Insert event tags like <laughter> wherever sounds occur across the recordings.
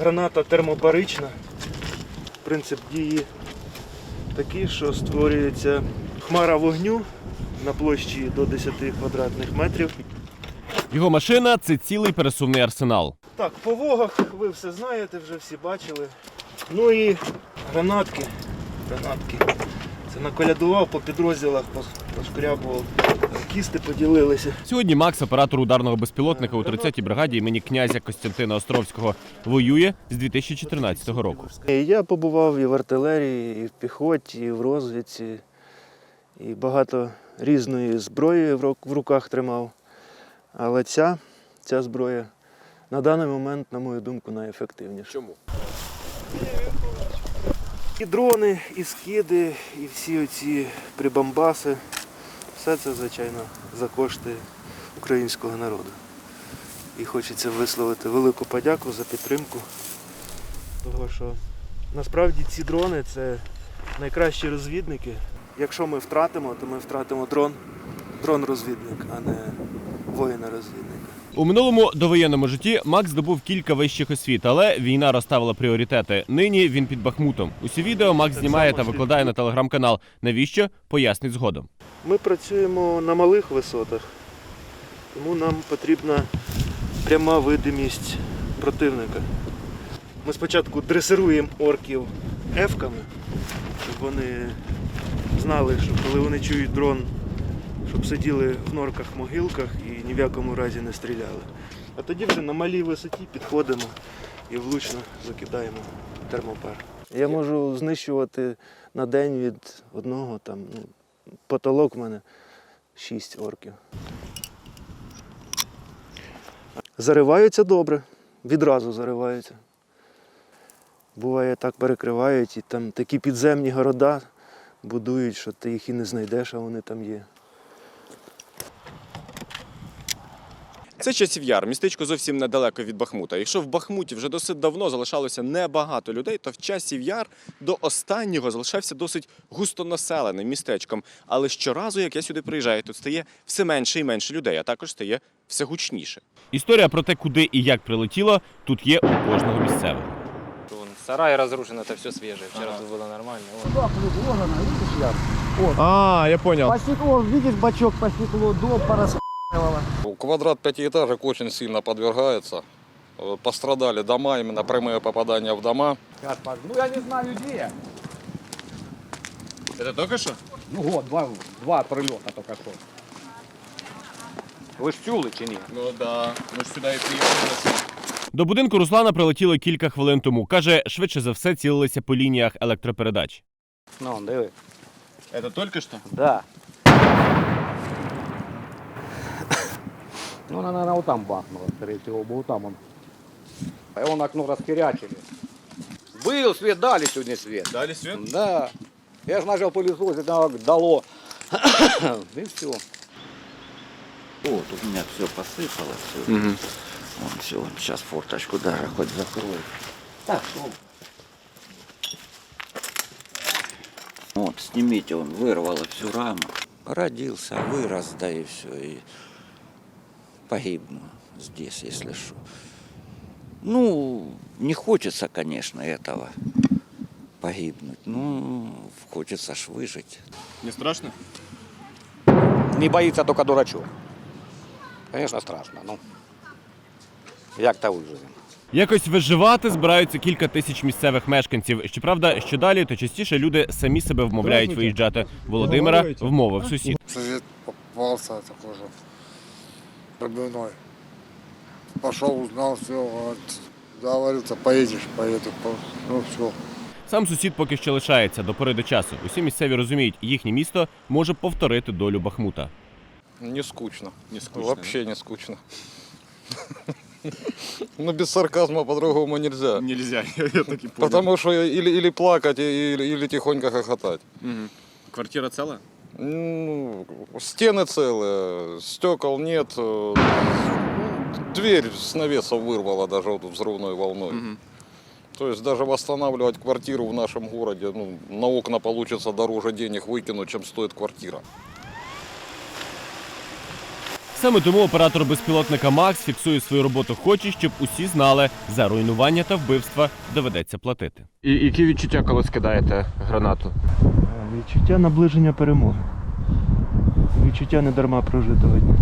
Граната термобарична. Принцип дії такий, що створюється хмара вогню на площі до 10 квадратних метрів. Його машина це цілий пересувний арсенал. Так, по вогах ви все знаєте, вже всі бачили. Ну і гранатки. Гранатки. Це наколядував по підрозділах, пошкрябував. Кісти поділилися. Сьогодні Макс, оператор ударного безпілотника у 30-й бригаді імені князя Костянтина Островського, воює з 2014 року. Я побував і в артилерії, і в піхоті, і в розвідці, і багато різної зброї в руках тримав. Але ця, ця зброя на даний момент, на мою думку, найефективніша. Чому? І дрони, і скиди, і всі оці прибамбаси. Все це, звичайно, за кошти українського народу. І хочеться висловити велику подяку за підтримку. Того, що насправді ці дрони це найкращі розвідники. Якщо ми втратимо, то ми втратимо дрон, дрон-розвідник, а не воїна-розвідника. У минулому довоєнному житті Макс здобув кілька вищих освіт, але війна розставила пріоритети. Нині він під Бахмутом. Усі відео Макс знімає та викладає на телеграм-канал. Навіщо? Пояснить згодом. Ми працюємо на малих висотах, тому нам потрібна пряма видимість противника. Ми спочатку дресируємо орків ефками, щоб вони знали, що коли вони чують дрон, щоб сиділи в норках, могилках і ні в якому разі не стріляли. А тоді вже на малій висоті підходимо і влучно закидаємо термопар. Я можу знищувати на день від одного там, ну, потолок в мене 6 орків. Зариваються добре, відразу зариваються. Буває, так перекривають, і там такі підземні города будують, що ти їх і не знайдеш, а вони там є. Це часів яр, містечко зовсім недалеко від Бахмута. Якщо в Бахмуті вже досить давно залишалося небагато людей, то в часів яр до останнього залишався досить густонаселеним містечком. Але щоразу, як я сюди приїжджаю, тут стає все менше і менше людей, а також стає все гучніше. Історія про те, куди і як прилетіло, тут є у кожного місцевого. Сарай разрушен, это все свежее. Вчера тут было нормально. Вот. А, я понял. По стеклу, видишь, бачок по стеклу, до порасхвала. Квадрат пятиэтажек очень сильно подвергается. Э, Пострадали дома, именно прямые попадания в дома. Ну я не знаю где. Це тільки що? Ну вот, два, два прилета только что. Вы ж чули чи ні? Ну да, ми ж сюди і приїхали. До будинку Руслана прилетіло кілька хвилин тому. Каже, швидше за все цілилися по лініях електропередач. Ну, диви. Це тільки що? Да. Ну она, наверное, вот там бахнула, скорее всего, был там он. А он окно расхерячили. Был свет, дали сегодня свет. Далі світ? Да. Я ж начал пылесосить, оно как дало. <coughs> И все. Вот, у меня все посыпалось. Все. Вон, все, сейчас форточку даже хоть закрою. Так, что? Вот, снимите, он вырвало всю раму. Родился, вырос, да и все. И погибну здесь, если что. Ну, не хочется, конечно, этого погибнуть. Ну, хочется ж выжить. Не страшно? Не боится только дурачок. Конечно, страшно, ну. Як-то выживем. Якось виживати збираються кілька тисяч місцевих мешканців. Щоправда, що далі, то частіше люди самі себе вмовляють виїжджати. Володимира вмовив сусід. Сосед попался такой же пробивной. Пошел, узнал, все, говорит, договорился, поедешь, поеду. Ну все. Сам сусід поки що лишається до пори до часу. Усі місцеві розуміють, їхнє місто може повторити долю Бахмута. Не скучно. Не скучно, Вообще не скучно. Ну, без сарказма по-другому нельзя. Нельзя, <laughs> я, я так і понял. Потому что или, или плакать, или, или тихонько хохотать. Квартира ціла? Ну, стены целые, стекол нет. э, Дверь с навесов вырвала даже вот взрывной волной. Мгм. То есть даже восстанавливать квартиру в нашем городе, ну, на окна получится дороже денег выкинуть, чем стоит квартира. Саме тому оператор безпілотника Макс фіксує свою роботу, хоче, щоб усі знали, за руйнування та вбивства доведеться платити. І які відчуття, коли скидаєте гранату? Відчуття наближення перемоги. Відчуття недарма прожитого дня.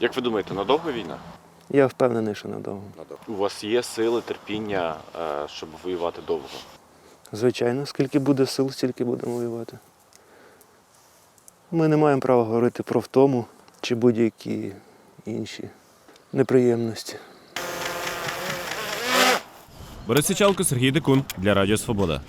Як ви думаєте, надовго війна? Я впевнений, що надовго. У вас є сили, терпіння, е, щоб воювати довго? Звичайно, скільки буде сил, стільки будемо воювати. Ми не маємо права говорити про втому чи будь-які інші неприємності. Борис Січалко, Сергій Декун для Радіо Свобода.